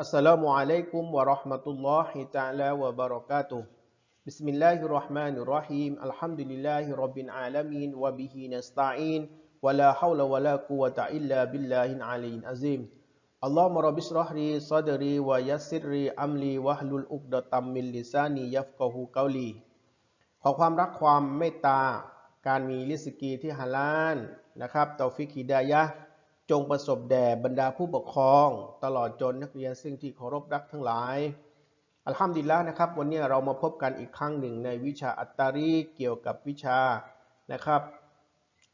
อัสสลามุอะลัยกุมวะเราะห์มะตุลลอฮิตะอาลาวะบะเราะกาตุฮ์บิสมิลลาฮิรเราะห์มานิรเราะฮีมอัลฮัมดุลิลลาฮิร็อบบิลอาลามีนวะบิฮินัสตะอีนวะลาฮาวละวะลากุวะตะอิลลาบิลลาฮิลอาลียอะซีมอัลลอฮุมะร็อบบิชเราะห์ลีซอดรีวะยัสซิรรีอัมลีวะฮลุลอุกดะตัมมินลิซานียัฟกะฮูกอลี ขอความรักความเมตตา การมีริสกีที่ฮาลาลนะครับตอฟิกฮิดายะห์ จงประสบแด่บรรดาผู้ปกครอง ตลอดจนนักเรียนซึ่งที่เคารพรักทั้งหลาย อัลฮัมดุลิลละนะครับ วันนี้เรามาพบกันอีกครั้งหนึ่งในวิชาอัตตารีเกี่ยวกับวิชานะครับ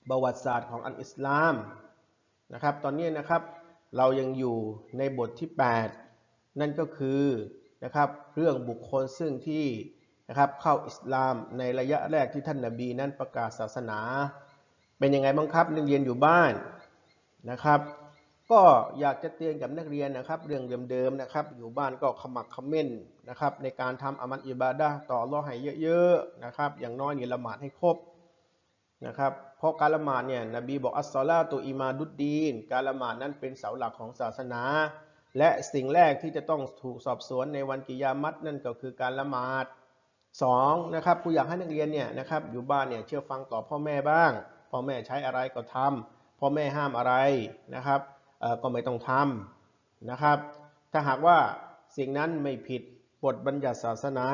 ประวัติศาสตร์ของอันอิสลามนะครับ ตอนนี้นะครับเรายังอยู่ในบทที่ 8 นั่นก็คือนะครับเรื่องบุคคลซึ่งที่นะครับเข้าอิสลามในระยะแรกที่ท่านนาบีนั้นประกาศศาสนา เป็นยังไงบ้างครับนักเรียนอยู่บ้าน นะครับ ก็อยากจะเตือนกับนักเรียนนะครับ เรื่องเดิมๆนะครับ อยู่บ้านก็ขมักขม้นนะครับ ในการทำอามัลอิบาดะต่ออัลลอให้เยอะๆนะครับ อย่างน้อยนี่ละหมาดให้ครบนะครับเพราะการละหมาดเนี่ยนบีบอกอัสซอลาตุอิมาดุดดีน การละหมาดนั้นเป็นเสาหลักของศาสนา และสิ่งแรกที่จะต้องถูกสอบสวนในวันกิยามัตนั่นก็คือการละหมาดสองนะครับครูอยากให้นักเรียนเนี่ยนะครับอยู่บ้านเนี่ยเชื่อฟังต่อพ่อแม่บ้าง พ่อแม่ใช้อะไรก็ทำ พ่อแม่ห้ามอะไรนะครับก็ไม่ต้องทำนะครับ ถ้าหากว่าสิ่งนั้นไม่ผิดบทบัญญัติศาสนา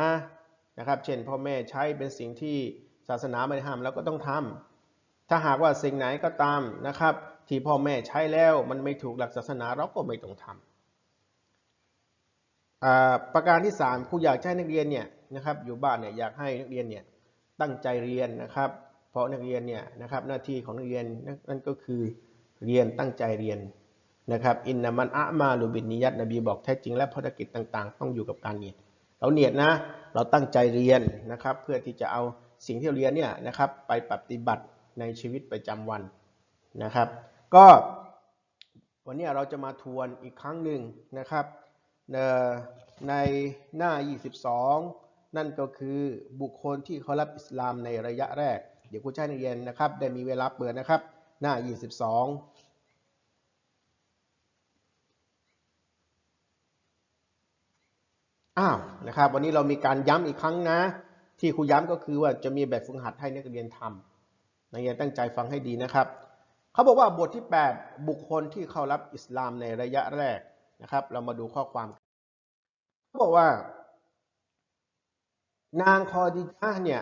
นะครับ เช่นพ่อแม่ใช้เป็นสิ่งที่ศาสนาไม่ห้ามแล้วก็ต้องทำถ้าหากว่าสิ่งไหนก็ตามนะครับ ที่พ่อแม่ใช้แล้วมันไม่ถูกหลักศาสนาเราก็ไม่ต้องทำประการที่สามครูอยากให้นักเรียนเนี่ยนะครับอยู่บ้านเนี่ยอยากให้นักเรียนเนี่ยตั้งใจเรียนนะครับ เพราะนักเรียนเนี่ยนะครับหน้าที่ของนักเรียนนั่นก็คือเรียนตั้งใจเรียนนะครับอินนามันอะมาลูบินนิยัตนบีบอกแท้จริงและภารกิจต่าง ๆ ต้องอยู่กับการเรียนเราเนียดนะเราตั้งใจเรียนนะครับ เพื่อที่จะเอาสิ่งที่เราเรียนเนี่ยนะครับไปปฏิบัติในชีวิตประจำวันนะครับ ก็วันนี้เราจะมาทวนอีกครั้งหนึ่งนะครับในหน้า 22 นั่นก็คือบุคคลที่เขารับอิสลามในระยะแรก เดี๋ยวครูจะให้นักเรียนนะครับ ได้มีเวลาเปิดนะครับ หน้า 22อ้าวนะครับวันนี้เรามีการย้ำอีกครั้งนะ ที่ครูย้ำก็คือว่าจะมีแบบฝึกหัดให้นักเรียนทำนักเรียนตั้งใจฟังให้ดีนะครับเขาบอกว่าบทที่ 8 บุคคลที่เข้ารับอิสลามในระยะแรกนะครับ เรามาดูข้อความเขาบอกว่า นางคอดิญะห์เนี่ย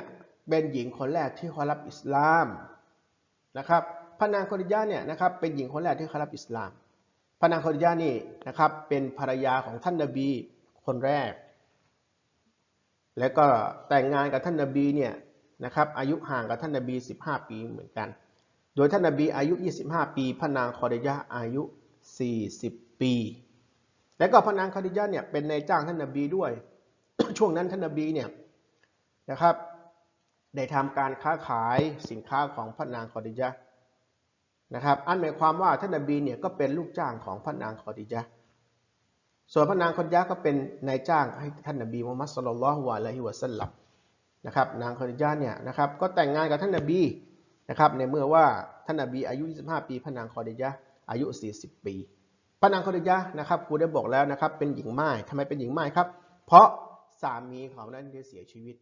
เป็นหญิงคนแรกที่เขารับอิสลามนะครับพระนางคอดิญะห์เนี่ยนะครับเป็นหญิงคนแรกที่เขารับอิสลามพระนางคอดิญะห์นี่นะครับเป็นภรรยาของท่านนบีคนแรก แล้วก็แต่งงานกับท่านนบีเนี่ยนะครับอายุห่างกับท่านนบี 15 ปีเหมือนกัน โดยท่านนบีอายุ 25 ปีพระนางคอดิญะห์อายุ 40 ปี แล้วก็พระนางคอดิญะห์เนี่ยเป็นนายจ้างท่านนบีด้วย ช่วงนั้นท่านนบีเนี่ยนะครับ ได้ทำการค้าขายสินค้าของพระนางคอดิญะนะครับ อันหมายความว่าท่านนบีเนี่ยก็เป็นลูกจ้างของพระนางคอดิญะส่วนพระนางคอดิญะก็เป็นนายจ้างให้ท่านนบีมุฮัมมัดสุลลัลลอฮุอะลัยฮิวะสัลลัมนะครับ นางคอดิญะเนี่ยนะครับก็แต่งงานกับท่านนบีนะครับในเมื่อว่าท่านนบีอายุ 25 ปีพระนางคอดิญะอายุ 40 ปีพระนางคอดิญะนะครับครูได้บอกแล้วนะครับเป็นหญิงม่ายทำไมเป็นหญิงม่ายครับ เพราะสามีของนั้นได้เสียชีวิต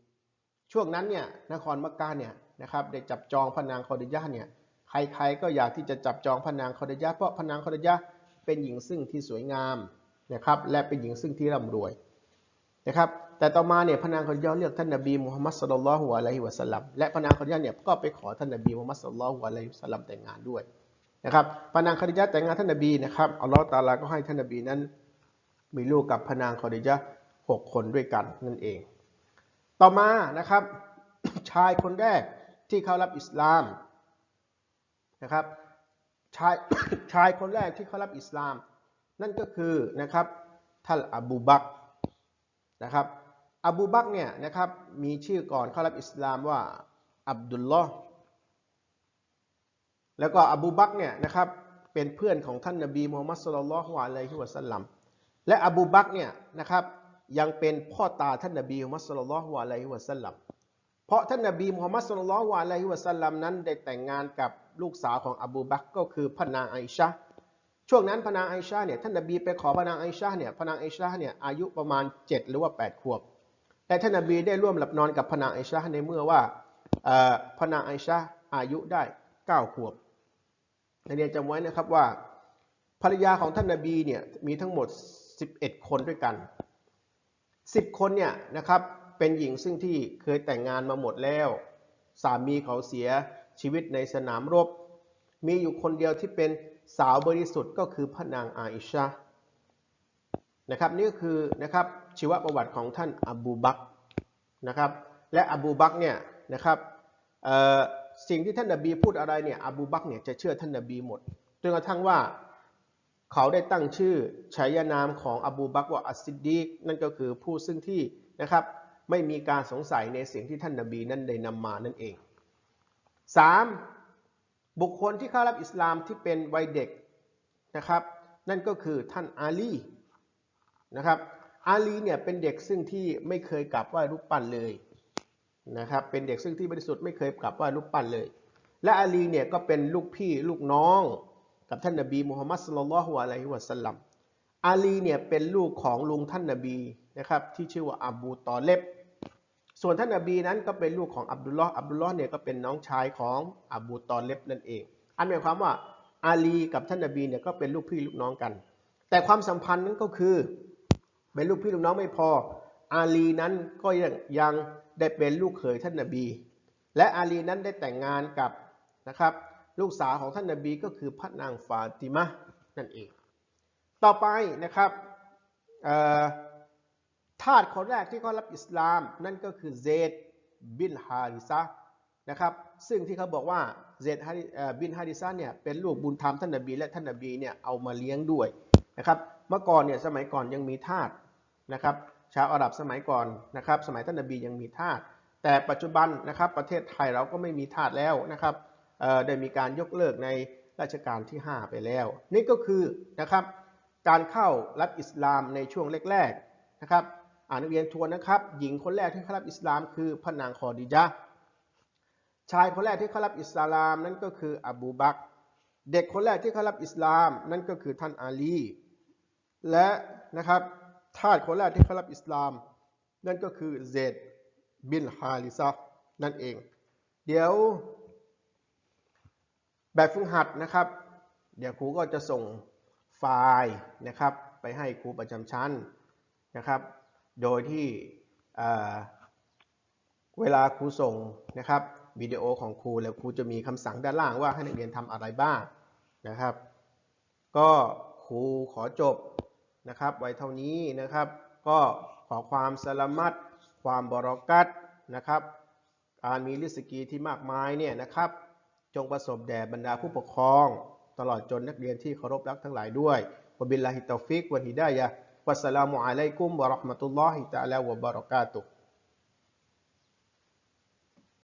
ช่วงนั้นเนี่ยนครมักกะเนี่ยนะครับได้จับจองพระนางคอดิญะเนี่ยใครๆก็อยากที่จะจับจองพระนางคอดิญะเพราะพระนางคอดิญะเป็นหญิงซึ่งที่สวยงามนะครับและเป็นหญิงซึ่งที่ร่ำรวยนะครับแต่ต่อมาเนี่ยพระนางคอดิญะเลือกท่านนบีมุฮัมมัดสุลลัลฮุอะลัยฮิวะสัลลัมและพระนางคอดิญะเนี่ยก็ไปขอท่านนบีมุฮัมมัดสุลลัลฮุอะลัยฮิวะสัลลัมแต่งงานด้วยนะครับพระนางคอดิญะแต่งงานท่านนบีนะครับอัลลอฮฺตาลาก็ให้ท่านนบีนั้นมีลูกกับพระนางคอดิญะห์หกคนด้วยกันนั่นเอง ต่อมานะครับ ชายคนแรกที่เข้ารับอิสลามนะครับชายชายคนแรกที่เข้ารับอิสลาม นั่นก็คือนะครับท่านอบูบักนะครับอบูบักเนี่ยนะครับมีชื่อก่อนเข้ารับอิสลามว่าอับดุลลอฮ์แล้วก็อบูบักเนี่ยนะครับเป็นเพื่อนของท่านนบีมูฮัมมัดสุลลัลฮุอะลัยฮิวะสัลลัมและอบูบักเนี่ยนะครับ ยังเป็นพ่อตาท่านนบีมูฮัมมัดสุลลัลลอฮุอะลัยฮิวะสัลลัมเพราะท่านนบีมูฮัมมัดสุลลัลลอฮุอะลัยฮิวะสัลลัมนั้นได้แต่งงานกับลูกสาวของอบูบักก็คือพระนางไอชะช่วงนั้นพระนางไอชาเนี่ยท่านนบีไปขอพระนางไอชาเนี่ยพระนางไอชาเนี่ยอายุประมาณ 7 หรือว่า 8 ขวบแต่ท่านนบีได้ร่วมหลับนอนกับพระนางไอชาในเมื่อว่าพระนางไอชาอายุได้ 9 ขวบนเรียนจำไว้นะครับว่าภรรยาของท่านนบีเนี่ยมีทั้งหมด 11 คนด้วยกัน 10 คนเนี่ยนะครับเป็นหญิงซึ่งที่เคยแต่งงานมาหมดแล้ว สามีเขาเสียชีวิตในสนามรบ มีอยู่คนเดียวที่เป็นสาวบริสุทธิ์ก็คือพระนางอาอิชานะครับนี่ก็คือนะครับชีวประวัติของท่านอบูบักนะครับและอบูบักเนี่ยนะครับสิ่งที่ท่านนบีพูดอะไรเนี่ยอบูบักเนี่ยจะเชื่อท่านนบีหมดจนกระทั่งว่า เขาได้ตั้งชื่อฉายานามของอบูบักว่าอัสซิดดีกนั่นก็คือผู้ซึ่งที่นะครับไม่มีการสงสัยในสิ่งที่ท่านนบีนั้นได้นำมานั่นเอง 3. บุคคลที่เข้ารับอิสลามที่เป็นวัยเด็กนะครับ นั่นก็คือท่านอาลีนะครับอาลีเนี่ยเป็นเด็กซึ่งที่ไม่เคยกราบไหว้รูปปั้นเลยนะครับเป็นเด็กซึ่งที่บริสุทธิ์ไม่เคยกราบไหว้รูปปั้นเลย และอาลีเนี่ยก็เป็นลูกพี่ลูกน้อง กับท่านนบีมุฮัมมัดสุลลัลฮุอะลัยฮิวะสัลลัมอาลีเนี่ยเป็นลูกของลุงท่านนบีนะครับที่ชื่อว่าอับูตอเลบส่วนท่านนบีนั้นก็เป็นลูกของอับดุลลอฮ์อับดุลลอฮ์เนี่ยก็เป็นน้องชายของอบูตอเลบนั่นเอง อันหมายความว่าอาลีกับท่านนบีเนี่ยก็เป็นลูกพี่ลูกน้องกัน แต่ความสัมพันธ์นั้นก็คือเป็นลูกพี่ลูกน้องไม่พอ อาลีนั้นก็ยังยังได้เป็นลูกเขยท่านนบี และอาลีนั้นได้แต่งงานกับนะครับ ลูกสาวของท่านนบีก็คือพระนางฟาติมะนั่นเอง ต่อไปนะครับทาสคนแรกที่เขารับอิสลามนั่นก็คือเซดบินฮาริซะนะครับ ซึ่งที่เขาบอกว่าเซดบินฮาริซะเนี่ยเป็นลูกบุญธรรมท่านนบี และท่านนบีเนี่ยเอามาเลี้ยงด้วยนะครับเมื่อก่อนเนี่ยสมัยก่อนยังมีทาสนะครับ ชาวอาหรับสมัยก่อนนะครับ สมัยท่านนบียังมีทาสแต่ปัจจุบันนะครับประเทศไทยเราก็ไม่มีทาสแล้วนะครับ ได้มีการยกเลิกในรัชกาลที่ 5 ไปแล้ว นี่ก็คือนะครับการเข้ารับอิสลามในช่วงแรกๆนะครับอ่านเรียนทวนนะครับ หญิงคนแรกที่เข้ารับอิสลามคือพระนางคอดิยะห์ชายคนแรกที่เข้ารับอิสลามนั่นก็คืออบูบักเด็กคนแรกที่เข้ารับอิสลามนั่นก็คือท่านอาลี และนะครับทาสคนแรกที่เข้ารับอิสลาม นั่นก็คือเซดบินฮาริซะนั่นเอง เดี๋ยว แบบฝึกหัดนะครับ เดี๋ยวครูก็จะส่งไฟล์นะครับ ไปให้ครูประจำชั้นนะครับ โดยที่เวลาครูส่งนะครับวิดีโอของครูแล้วครูจะมีคำสั่งด้านล่างว่าให้นักเรียนทำอะไรบ้างนะครับ ก็ครูขอจบนะครับ ไว้เท่านี้นะครับ ก็ขอความสลามัดความบรอกัตนะครับ การมีริสกีที่มากมายเนี่ยนะครับ จงประสบแด่บรรดาผู้ปกครอง ตลอดจนนักเรียนที่เคารพรักทั้งหลายด้วยวบิลลาฮิตตอฟิกวะฮิดายะวัสสลามุอะลัยกุมวะเราะห์มะตุลลอฮิตะอาลาวะบะเราะกาตุฮ์